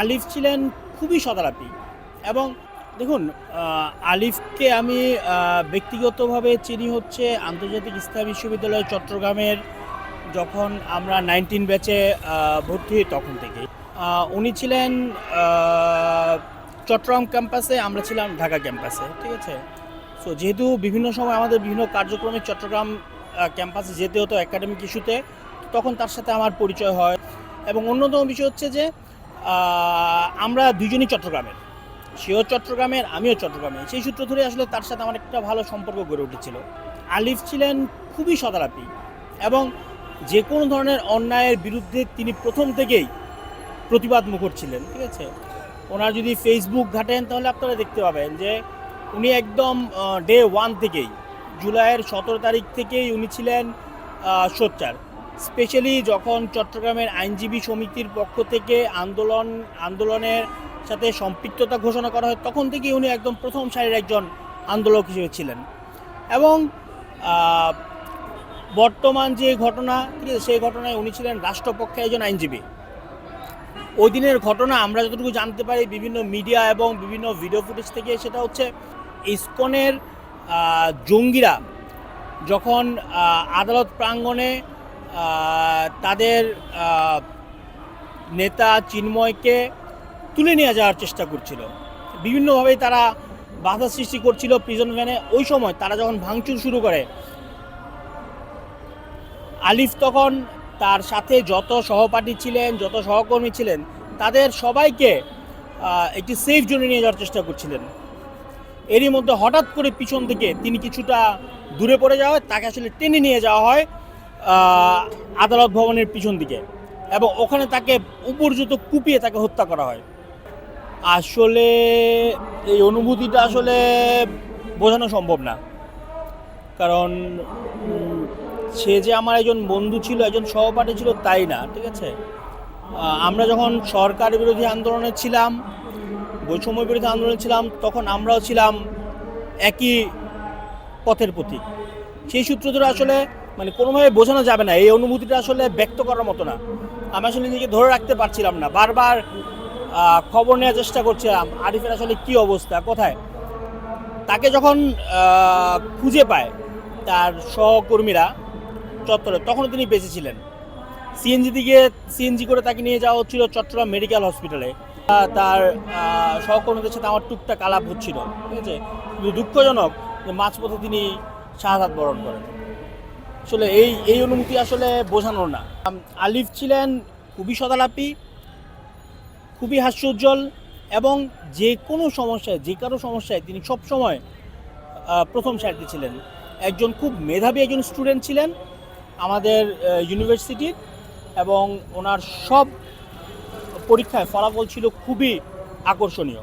আলিফ ছিলেন খুবই সদালাপি। এবং দেখুন আলিফকে আমি ব্যক্তিগতভাবে চিনি হচ্ছে আন্তর্জাতিক ইসলাম বিশ্ববিদ্যালয় চট্টগ্রামের যখন আমরা নাইনটিন ব্যাচে ভর্তি হই তখন থেকে উনি ছিলেন চট্টগ্রাম ক্যাম্পাসে, আমরা ছিলাম ঢাকা ক্যাম্পাসে, ঠিক আছে? সো যেহেতু বিভিন্ন সময় আমাদের বিভিন্ন কার্যক্রমে চট্টগ্রাম ক্যাম্পাসে যেতে হতো একাডেমিক ইস্যুতে তখন তার সাথে আমার পরিচয় হয়। এবং অন্যতম বিষয় হচ্ছে যে আমরা দুজনই চট্টগ্রামের। সেও চট্টগ্রামের, আমিও চট্টগ্রামের। সেই সূত্র ধরে আসলে তার সাথে আমার একটা ভালো সম্পর্ক গড়ে উঠেছিল। আলিফ ছিলেন খুবই সদালাপি এবং যে কোনো ধরনের অন্যায়ের বিরুদ্ধে তিনি প্রথম থেকেই প্রতিবাদ মুখর ছিলেন, ঠিক আছে? ওনার যদি ফেসবুক ঘাটেন, তাহলে আপনারা দেখতে পাবেন যে উনি একদম ডে ওয়ান থেকেই, জুলাইয়ের সতেরো তারিখ থেকেই উনি ছিলেন সোচ্চার। স্পেশালি যখন চট্টগ্রামের আইনজীবী সমিতির পক্ষ থেকে আন্দোলন, আন্দোলনের সাথে সম্পৃক্ততা ঘোষণা করা হয়, তখন থেকেই উনি একদম প্রথম সারির একজন আন্দোলক হিসেবে ছিলেন। এবং বর্তমান যে ঘটনা সেই ঘটনায় উনি ছিলেন রাষ্ট্রপক্ষে একজন আইনজীবী। ওই দিনের ঘটনা আমরা যতটুকু জানতে পারি, বিভিন্ন মিডিয়া এবং বিভিন্ন ভিডিও ফুটেজ থেকে, সেটা হচ্ছে ইসকনের জঙ্গিরা যখন আদালত প্রাঙ্গণে তাদের নেতা চিন্ময়কে তুলে নিয়ে যাওয়ার চেষ্টা করছিল। বিভিন্নভাবেই তারা বাধা সৃষ্টি করছিল প্রিজন ভ্যানে ওই সময় তারা যখন ভাঙচুর শুরু করে, আলিফ তখন তার সাথে যত সহপাঠী ছিলেন, যত সহকর্মী ছিলেন, তাদের সবাইকে একটি সেফ জোনে নিয়ে যাওয়ার চেষ্টা করছিলেন। এরই মধ্যে হঠাৎ করে পিছন থেকে তিনি কিছুটা দূরে পড়ে যাওয়া হয় তাকে আসলে টেনে নিয়ে যাওয়া হয়। আদালত ভবনের পিছন দিকে এবং ওখানে তাকে উপর্যুত কুপিয়ে তাকে হত্যা করা হয়। আসলে এই অনুভূতিটা আসলে বোঝানো সম্ভব না। কারণ সে যে আমার একজন বন্ধু ছিল, একজন সহপাঠী ছিল, তাই না, ঠিক আছে? আমরা যখন সরকার বিরোধী আন্দোলনে ছিলাম, বৈষম্য বিরোধী আন্দোলনে ছিলাম, তখন আমরাও ছিলাম একই পথের প্রতীক। সেই সূত্র ধরে আসলে মানে কোনোভাবে বোঝানো যাবে না, এই অনুভূতিটা আসলে ব্যক্ত করার মতো না। আমি আসলে নিজেকে ধরে রাখতে পারছিলাম না। বারবার খবর নেওয়ার চেষ্টা করছিলাম, আরিফের আসলে কি অবস্থা, কোথায়? তাকে যখন খুঁজে পায় তার সহকর্মীরা চত্বরে তখন তিনি বেঁচে ছিলেন। সিএনজি দিকে সিএনজি করে তাকে নিয়ে যাওয়া হচ্ছিল চট্টগ্রাম মেডিকেল হসপিটালে। তার সহকর্মীদের সাথে আমার টুকটাক আলাপ হচ্ছিল, ঠিক আছে? কিন্তু দুঃখজনক যে মাঝপথে তিনি শাহাদাত বরণ করেন। আসলে এই এই অনুমতি আসলে বোঝানোর না। আলিফ ছিলেন খুবই সদালাপি, খুবই হাস্যোজ্জ্বল এবং যে কোনো সমস্যায়, যে কারও সমস্যায় তিনি সবসময় প্রথম সারিতে ছিলেন। একজন খুব মেধাবী একজন স্টুডেন্ট ছিলেন আমাদের ইউনিভার্সিটির এবং ওনার সব পরীক্ষায় ফলাফল ছিল খুবই আকর্ষণীয়।